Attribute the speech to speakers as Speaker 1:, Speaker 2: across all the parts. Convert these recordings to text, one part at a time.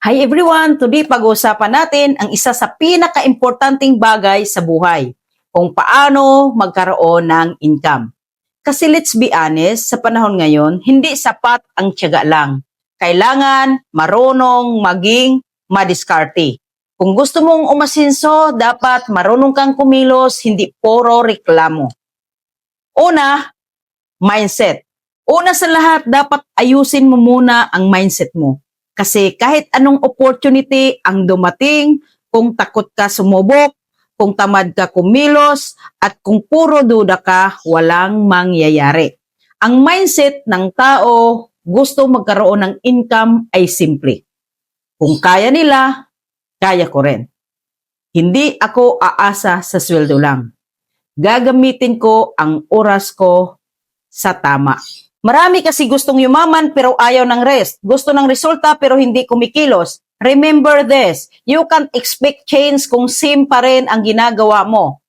Speaker 1: Hi everyone! Today pag-uusapan natin ang isa sa pinaka-importanting bagay sa buhay, kung paano magkaroon ng income. Kasi let's be honest, sa panahon ngayon, hindi sapat ang tiyaga lang. Kailangan marunong maging madiskarte. Kung gusto mong umasinso, dapat marunong kang kumilos, hindi puro reklamo. Una, mindset. Una sa lahat, dapat ayusin mo muna ang mindset mo. Kasi kahit anong opportunity ang dumating, kung takot ka sumubok, kung tamad ka kumilos, at kung puro duda ka, walang mangyayari. Ang mindset ng tao gusto magkaroon ng income ay simple. Kung kaya nila, kaya ko rin. Hindi ako aasa sa sweldo lang. Gagamitin ko ang oras ko sa tama. Marami kasi gustong yumaman pero ayaw ng rest. Gusto ng resulta pero hindi kumikilos. Remember this, you can't expect change kung same pa rin ang ginagawa mo.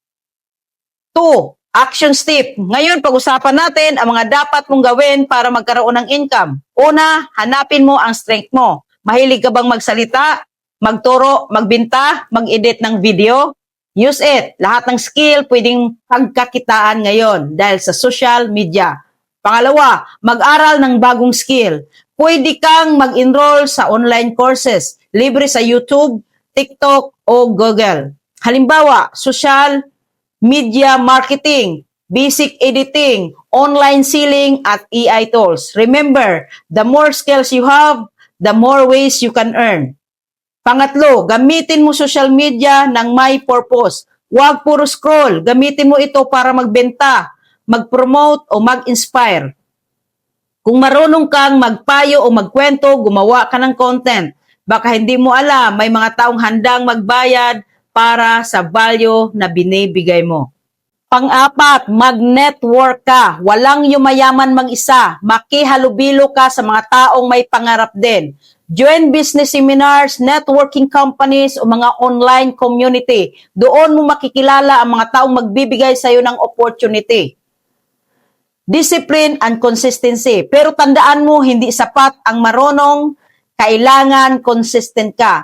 Speaker 1: 2. Action step. Ngayon, pag-usapan natin ang mga dapat mong gawin para magkaroon ng income. Una, hanapin mo ang strength mo. Mahilig ka bang magsalita, magturo, magbinta, mag-edit ng video? Use it. Lahat ng skill pwedeng pagkakitaan ngayon dahil sa social media. Pangalawa, mag-aral ng bagong skill. Pwede kang mag-enroll sa online courses, libre sa YouTube, TikTok o Google. Halimbawa, social media marketing, basic editing, online selling at AI tools. Remember, the more skills you have, the more ways you can earn. Pangatlo, gamitin mo social media ng may purpose. Huwag puro scroll. Gamitin mo ito para magbenta, mag-promote o mag-inspire. Kung marunong kang magpayo o magkwento, gumawa ka ng content. Baka hindi mo alam, may mga taong handang magbayad para sa value na binibigay mo. Pang-apat, mag-network ka. Walang yumayaman mag-isa. Makihalubilo ka sa mga taong may pangarap din. Join business seminars, networking companies o mga online community. Doon mo makikilala ang mga taong magbibigay sa iyo ng opportunity. Discipline and consistency. Pero tandaan mo, hindi sapat ang marunong, kailangan consistent ka.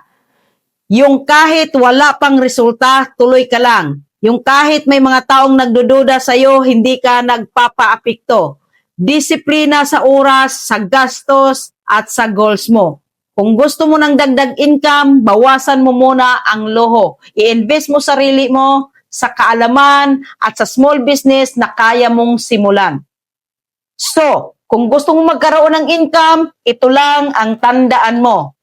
Speaker 1: Yung kahit wala pang resulta, tuloy ka lang. Yung kahit may mga taong nagdududa sa iyo, hindi ka nagpapaapikto. Disiplina sa oras, sa gastos, at sa goals mo. Kung gusto mo ng dagdag income, bawasan mo muna ang loho. I-invest mo sarili mo sa kaalaman at sa small business na kaya mong simulan. So, kung gusto mo magkaroon ng income, ito lang ang tandaan mo.